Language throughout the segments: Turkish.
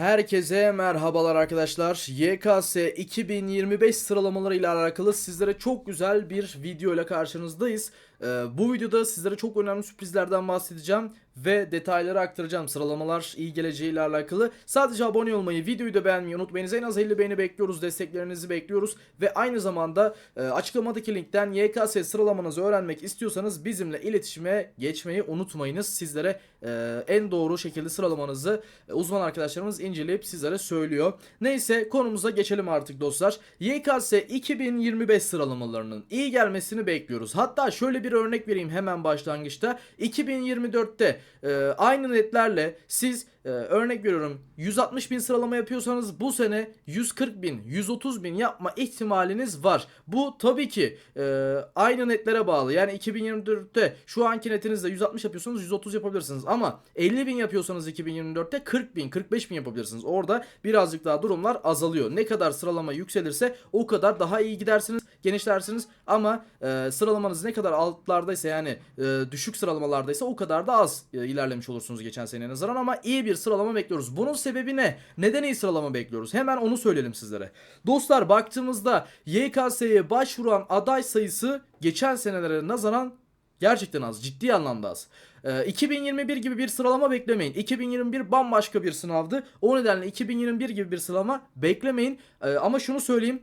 Herkese merhabalar arkadaşlar. YKS 2025 sıralamaları ile alakalı sizlere çok güzel bir video ile karşınızdayız. Ee, bu videoda sizlere çok önemli sürprizlerden bahsedeceğim ve detayları aktaracağım. Sıralamalar iyi geleceği ile alakalı. Sadece abone olmayı, videoyu da beğenmeyi unutmayınız. En az 50 beğeni bekliyoruz, desteklerinizi bekliyoruz ve aynı zamanda e, açıklamadaki linkten YKS sıralamanızı öğrenmek istiyorsanız bizimle iletişime geçmeyi unutmayınız. Sizlere e, en doğru şekilde sıralamanızı e, uzman arkadaşlarımız inceleyip sizlere söylüyor. Neyse konumuza geçelim artık dostlar. YKS 2025 sıralamalarının iyi gelmesini bekliyoruz. Hatta şöyle bir örnek vereyim hemen başlangıçta. 2024'te e, aynı netlerle siz e, örnek veriyorum 160 bin sıralama yapıyorsanız bu sene 140 bin 130 bin yapma ihtimaliniz var. Bu tabii ki e, aynı netlere bağlı. Yani 2024'te şu anki netinizde 160 yapıyorsanız 130 yapabilirsiniz. Ama 50 bin yapıyorsanız 2024'te 40 bin 45 bin yapabilirsiniz. Orada birazcık daha durumlar azalıyor. Ne kadar sıralama yükselirse o kadar daha iyi gidersiniz genişlersiniz. Ama e, sıralamanız ne kadar altlardaysa yani e, düşük sıralamalardaysa o kadar da az e, ilerlemiş olursunuz geçen seneye nazaran ama iyi bir sıralama bekliyoruz. Bunun sebebi ne? Neden iyi sıralama bekliyoruz? Hemen onu söyleyelim sizlere. Dostlar baktığımızda YKS'ye başvuran aday sayısı geçen senelere nazaran gerçekten az. Ciddi anlamda az. Ee, 2021 gibi bir sıralama beklemeyin. 2021 bambaşka bir sınavdı. O nedenle 2021 gibi bir sıralama beklemeyin. Ee, ama şunu söyleyeyim.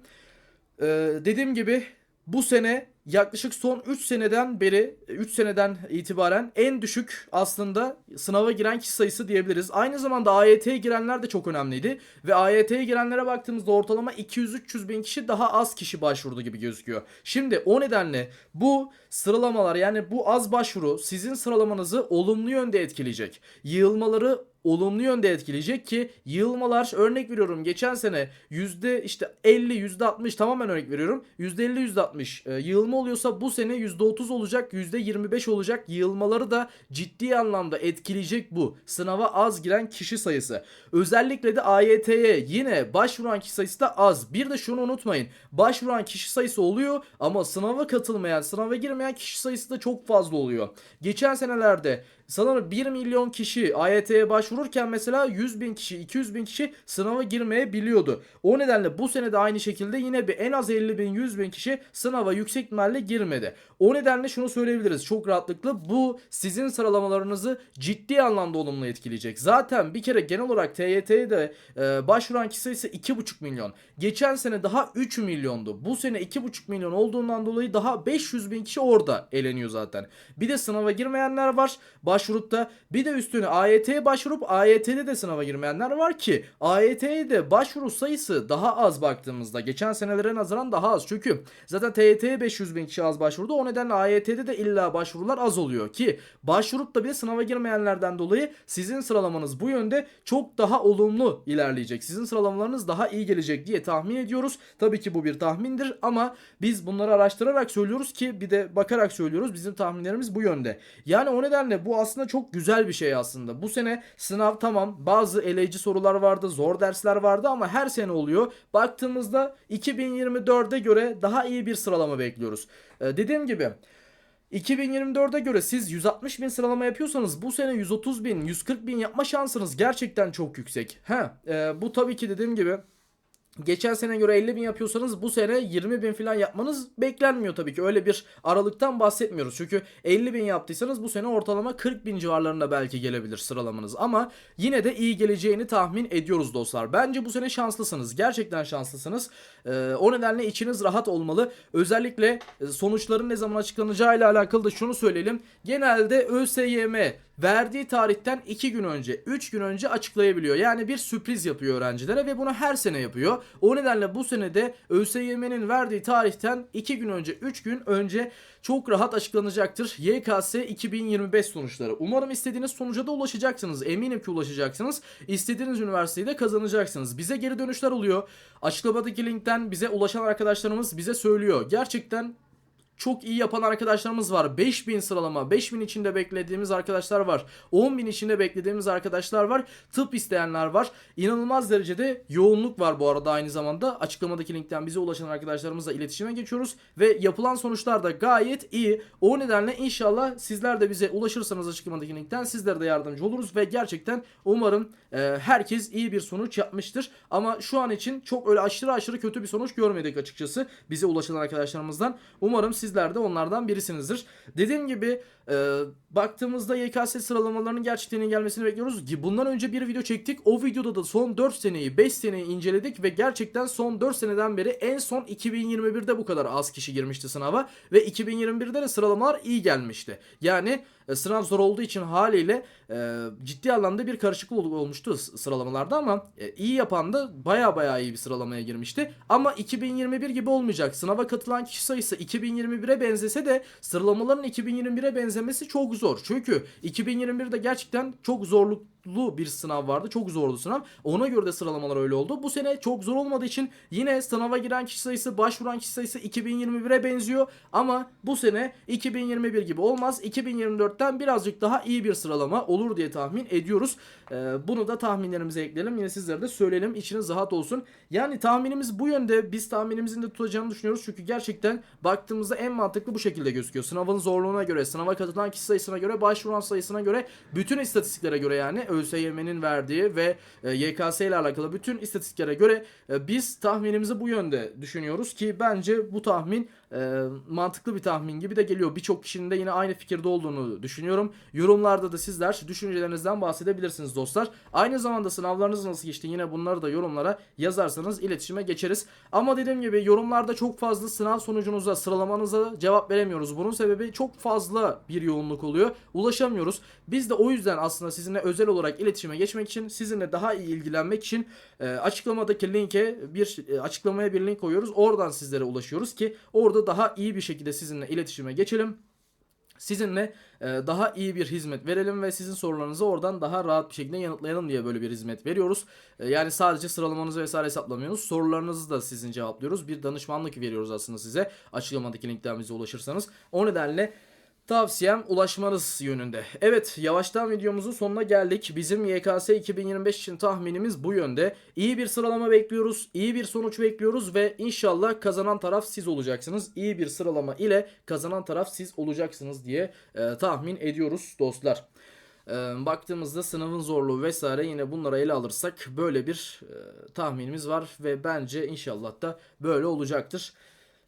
Ee, dediğim gibi bu sene yaklaşık son 3 seneden beri 3 seneden itibaren en düşük aslında sınava giren kişi sayısı diyebiliriz. Aynı zamanda AYT'ye girenler de çok önemliydi ve AYT'ye girenlere baktığımızda ortalama 200-300 bin kişi daha az kişi başvurdu gibi gözüküyor. Şimdi o nedenle bu sıralamalar yani bu az başvuru sizin sıralamanızı olumlu yönde etkileyecek. Yığılmaları olumlu yönde etkileyecek ki yığılmalar örnek veriyorum geçen sene yüzde işte 50 yüzde 60 tamamen örnek veriyorum yüzde 50 yüzde 60 e, yığılma oluyorsa bu sene yüzde 30 olacak yüzde 25 olacak. Yığılmaları da ciddi anlamda etkileyecek bu sınava az giren kişi sayısı. Özellikle de AYT'ye yine başvuran kişi sayısı da az. Bir de şunu unutmayın başvuran kişi sayısı oluyor ama sınava katılmayan sınava girmeyen kişi sayısı da çok fazla oluyor. Geçen senelerde sanırım 1 milyon kişi AYT'ye başvururken mesela 100 bin kişi 200 bin kişi sınava girmeye biliyordu. O nedenle bu sene de aynı şekilde yine bir en az 50 bin 100 bin kişi sınava yüksek ihtimalle girmedi. O nedenle şunu söyleyebiliriz çok rahatlıkla bu sizin sıralamalarınızı ciddi anlamda olumlu etkileyecek. Zaten bir kere genel olarak TYT'ye de e, başvuran kişi sayısı 2,5 milyon. Geçen sene daha 3 milyondu. Bu sene 2,5 milyon olduğundan dolayı daha 500 bin kişi orada eleniyor zaten. Bir de sınava girmeyenler var başvurup da bir de üstüne AYT'ye başvurup AYT'de de sınava girmeyenler var ki AYT'ye de başvuru sayısı daha az baktığımızda geçen senelere nazaran daha az. Çünkü zaten TYT'ye 500 bin kişi az başvurdu. O nedenle AYT'de de illa başvurular az oluyor ki başvurup da bir sınava girmeyenlerden dolayı sizin sıralamanız bu yönde çok daha olumlu ilerleyecek. Sizin sıralamalarınız daha iyi gelecek diye tahmin ediyoruz. Tabii ki bu bir tahmindir ama biz bunları araştırarak söylüyoruz ki bir de bakarak söylüyoruz. Bizim tahminlerimiz bu yönde. Yani o nedenle bu aslında çok güzel bir şey aslında. Bu sene sınav tamam bazı eleyici sorular vardı, zor dersler vardı ama her sene oluyor. Baktığımızda 2024'e göre daha iyi bir sıralama bekliyoruz. Ee, dediğim gibi 2024'e göre siz 160 bin sıralama yapıyorsanız bu sene 130 bin, 140 bin yapma şansınız gerçekten çok yüksek. Ha, e, bu tabii ki dediğim gibi Geçen sene göre 50 bin yapıyorsanız bu sene 20 bin falan yapmanız beklenmiyor tabii ki. Öyle bir aralıktan bahsetmiyoruz. Çünkü 50 bin yaptıysanız bu sene ortalama 40 bin civarlarında belki gelebilir sıralamanız. Ama yine de iyi geleceğini tahmin ediyoruz dostlar. Bence bu sene şanslısınız. Gerçekten şanslısınız. Ee, o nedenle içiniz rahat olmalı. Özellikle e, sonuçların ne zaman açıklanacağı ile alakalı da şunu söyleyelim. Genelde ÖSYM verdiği tarihten 2 gün önce 3 gün önce açıklayabiliyor. Yani bir sürpriz yapıyor öğrencilere ve bunu her sene yapıyor. O nedenle bu sene de ÖSYM'nin verdiği tarihten 2 gün önce 3 gün önce çok rahat açıklanacaktır. YKS 2025 sonuçları. Umarım istediğiniz sonuca da ulaşacaksınız. Eminim ki ulaşacaksınız. İstediğiniz üniversiteyi de kazanacaksınız. Bize geri dönüşler oluyor. Açıklamadaki linkten bize ulaşan arkadaşlarımız bize söylüyor. Gerçekten çok iyi yapan arkadaşlarımız var. 5000 sıralama, 5000 içinde beklediğimiz arkadaşlar var. 10.000 içinde beklediğimiz arkadaşlar var. Tıp isteyenler var. İnanılmaz derecede yoğunluk var bu arada aynı zamanda. Açıklamadaki linkten bize ulaşan arkadaşlarımızla iletişime geçiyoruz ve yapılan sonuçlar da gayet iyi. O nedenle inşallah sizler de bize ulaşırsanız açıklamadaki linkten sizlere de yardımcı oluruz ve gerçekten umarım e, herkes iyi bir sonuç yapmıştır. Ama şu an için çok öyle aşırı aşırı kötü bir sonuç görmedik açıkçası bize ulaşan arkadaşlarımızdan. Umarım sizler de onlardan birisinizdir. Dediğim gibi e, baktığımızda YKS sıralamalarının gerçekten gelmesini bekliyoruz. Ki Bundan önce bir video çektik. O videoda da son 4 seneyi 5 seneyi inceledik ve gerçekten son 4 seneden beri en son 2021'de bu kadar az kişi girmişti sınava ve 2021'de de sıralamalar iyi gelmişti. Yani e, sınav zor olduğu için haliyle e, ciddi anlamda bir karışıklık ol- olmuştu sıralamalarda ama e, iyi yapan da baya baya iyi bir sıralamaya girmişti. Ama 2021 gibi olmayacak. Sınava katılan kişi sayısı 2021'e benzese de sıralamaların 2021'e benzemesi çok zor. Çünkü 2021'de gerçekten çok zorluklu bir sınav vardı. Çok zordu sınav. Ona göre de sıralamalar öyle oldu. Bu sene çok zor olmadığı için yine sınava giren kişi sayısı, başvuran kişi sayısı 2021'e benziyor. Ama bu sene 2021 gibi olmaz. 2024'ten birazcık daha iyi bir sıralama olur diye tahmin ediyoruz. Ee, bunu da tahminlerimize ekleyelim. Yine sizlere de söyleyelim. İçiniz rahat olsun. Yani tahminimiz bu yönde. Biz tahminimizin de tutacağını düşünüyoruz. Çünkü gerçekten baktığımızda en mantıklı bu şekilde gözüküyor. Sınavın zorluğuna göre, sınava katılan kişi sayısına göre, başvuran sayısına göre, bütün istatistiklere göre yani ÖSYM'nin verdiği ve e, YKS ile alakalı bütün istatistiklere göre e, biz tahminimizi bu yönde düşünüyoruz ki bence bu tahmin e, mantıklı bir tahmin gibi de geliyor. Birçok kişinin de yine aynı fikirde olduğunu düşünüyorum. Yorumlarda da sizler düşüncelerinizden bahsedebilirsiniz dostlar. Aynı zamanda sınavlarınız nasıl geçti yine bunları da yorumlara yazarsanız iletişime geçeriz. Ama dediğim gibi yorumlarda çok fazla sınav sonucunuza, sıralamanıza cevap veremiyoruz. Bunun sebebi çok fazla bir yoğunluk oluyor. Ulaşamıyoruz. Biz de o yüzden aslında sizinle özel olarak iletişime geçmek için, sizinle daha iyi ilgilenmek için e, açıklamadaki linke bir e, açıklamaya bir link koyuyoruz. Oradan sizlere ulaşıyoruz ki orada daha iyi bir şekilde sizinle iletişime geçelim. Sizinle e, daha iyi bir hizmet verelim ve sizin sorularınızı oradan daha rahat bir şekilde yanıtlayalım diye böyle bir hizmet veriyoruz. E, yani sadece sıralamanızı vesaire hesaplamıyoruz. Sorularınızı da sizin cevaplıyoruz. Bir danışmanlık veriyoruz aslında size. Açıklamadaki linkten bize ulaşırsanız. O nedenle Tavsiyem ulaşmanız yönünde. Evet yavaştan videomuzun sonuna geldik. Bizim YKS 2025 için tahminimiz bu yönde. İyi bir sıralama bekliyoruz. iyi bir sonuç bekliyoruz ve inşallah kazanan taraf siz olacaksınız. İyi bir sıralama ile kazanan taraf siz olacaksınız diye e, tahmin ediyoruz dostlar. E, baktığımızda sınavın zorluğu vesaire yine bunlara ele alırsak böyle bir e, tahminimiz var ve bence inşallah da böyle olacaktır.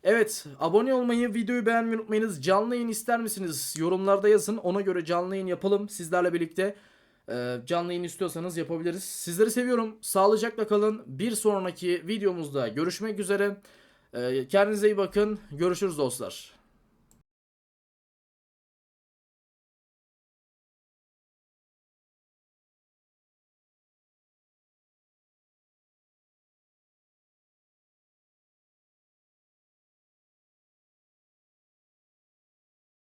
Evet, abone olmayı, videoyu beğenmeyi unutmayınız. Canlı yayın ister misiniz? Yorumlarda yazın. Ona göre canlı yayın yapalım sizlerle birlikte. Ee, canlı yayın istiyorsanız yapabiliriz. Sizleri seviyorum. Sağlıcakla kalın. Bir sonraki videomuzda görüşmek üzere. Ee, kendinize iyi bakın. Görüşürüz dostlar.